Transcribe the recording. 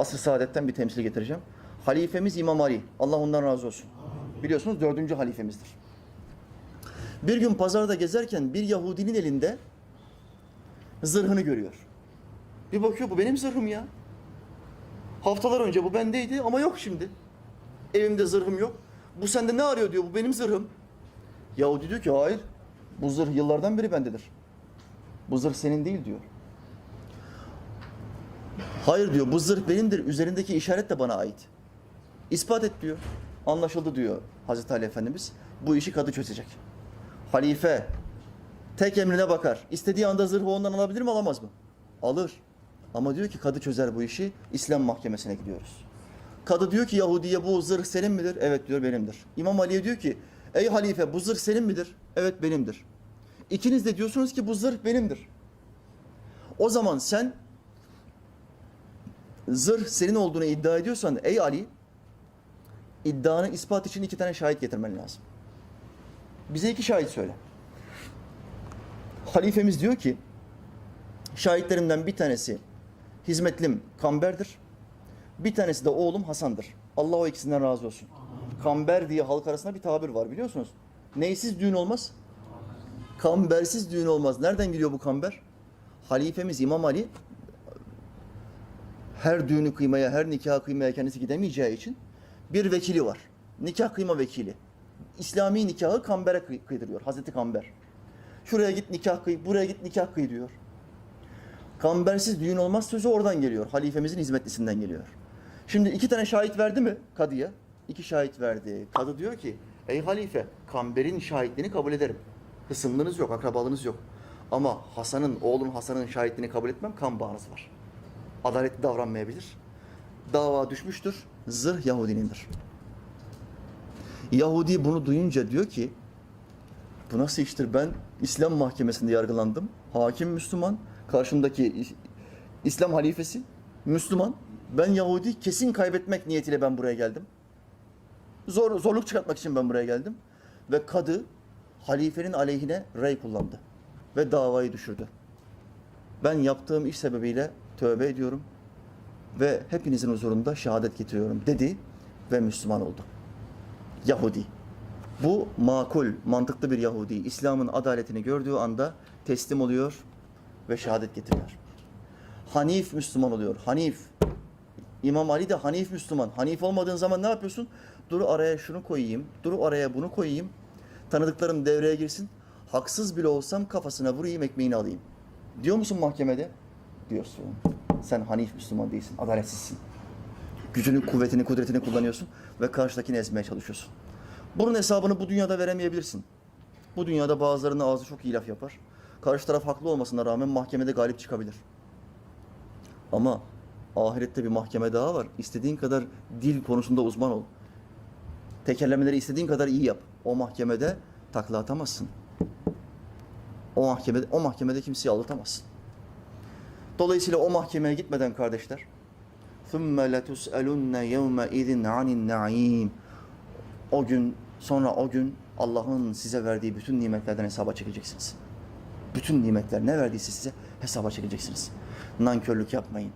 asr-ı saadetten bir temsil getireceğim. Halifemiz İmam Ali. Allah ondan razı olsun. Biliyorsunuz dördüncü halifemizdir. Bir gün pazarda gezerken bir Yahudinin elinde zırhını görüyor. Bir bakıyor bu benim zırhım ya. Haftalar önce bu bendeydi ama yok şimdi. Evimde zırhım yok. Bu sende ne arıyor diyor bu benim zırhım. Yahudi diyor ki hayır bu zırh yıllardan beri bendedir. Bu zırh senin değil diyor. Hayır diyor bu zırh benimdir. Üzerindeki işaret de bana ait. İspat et diyor. Anlaşıldı diyor Hazreti Ali Efendimiz. Bu işi kadı çözecek. Halife tek emrine bakar. İstediği anda zırhı ondan alabilir mi alamaz mı? Alır. Ama diyor ki kadı çözer bu işi. İslam mahkemesine gidiyoruz. Kadı diyor ki Yahudiye bu zırh senin midir? Evet diyor benimdir. İmam Ali'ye diyor ki ey halife bu zırh senin midir? Evet benimdir. İkiniz de diyorsunuz ki bu zırh benimdir. O zaman sen zırh senin olduğunu iddia ediyorsan ey Ali iddianı ispat için iki tane şahit getirmen lazım. Bize iki şahit söyle. Halifemiz diyor ki şahitlerimden bir tanesi hizmetlim Kamber'dir. Bir tanesi de oğlum Hasan'dır. Allah o ikisinden razı olsun. Kamber diye halk arasında bir tabir var biliyorsunuz. Neysiz düğün olmaz? Kambersiz düğün olmaz. Nereden geliyor bu kamber? Halifemiz İmam Ali her düğünü kıymaya, her nikah kıymaya kendisi gidemeyeceği için bir vekili var. Nikah kıyma vekili. İslami nikahı kambere kıy- kıydırıyor. Hazreti Kamber. Şuraya git nikah kıy, buraya git nikah kıy diyor. Kambersiz düğün olmaz sözü oradan geliyor. Halifemizin hizmetlisinden geliyor. Şimdi iki tane şahit verdi mi kadıya? İki şahit verdi. Kadı diyor ki, ey halife, kamberin şahitliğini kabul ederim. Hısımlığınız yok, akrabalığınız yok. Ama Hasan'ın, oğlum Hasan'ın şahitliğini kabul etmem, kan bağınız var. Adaletli davranmayabilir. Dava düşmüştür, zırh Yahudinindir. Yahudi bunu duyunca diyor ki, bu nasıl iştir? Ben İslam mahkemesinde yargılandım. Hakim Müslüman, karşımdaki İs- İslam halifesi Müslüman. Ben Yahudi kesin kaybetmek niyetiyle ben buraya geldim. Zor, zorluk çıkartmak için ben buraya geldim. Ve kadı halifenin aleyhine rey kullandı. Ve davayı düşürdü. Ben yaptığım iş sebebiyle tövbe ediyorum. Ve hepinizin huzurunda şehadet getiriyorum dedi ve Müslüman oldu. Yahudi. Bu makul, mantıklı bir Yahudi. İslam'ın adaletini gördüğü anda teslim oluyor ve şehadet getiriyor. Hanif Müslüman oluyor. Hanif. İmam Ali de Hanif Müslüman. Hanif olmadığın zaman ne yapıyorsun? Dur araya şunu koyayım, dur araya bunu koyayım. Tanıdıklarım devreye girsin. Haksız bile olsam kafasına vurayım, ekmeğini alayım. Diyor musun mahkemede? Diyorsun. Sen Hanif Müslüman değilsin, adaletsizsin. Gücünü, kuvvetini, kudretini kullanıyorsun ve karşıdakini ezmeye çalışıyorsun. Bunun hesabını bu dünyada veremeyebilirsin. Bu dünyada bazılarının ağzı çok iyi laf yapar. Karşı taraf haklı olmasına rağmen mahkemede galip çıkabilir. Ama ahirette bir mahkeme daha var. İstediğin kadar dil konusunda uzman ol. Tekerlemeleri istediğin kadar iyi yap. O mahkemede takla atamazsın. O mahkemede, o mahkemede kimseyi aldatamazsın. Dolayısıyla o mahkemeye gitmeden kardeşler ثُمَّ لَتُسْأَلُنَّ يَوْمَ اِذٍ عَنِ النَّعِيمِ O gün, sonra o gün Allah'ın size verdiği bütün nimetlerden hesaba çekeceksiniz. Bütün nimetler ne verdiyse size hesaba çekeceksiniz. Nankörlük yapmayın.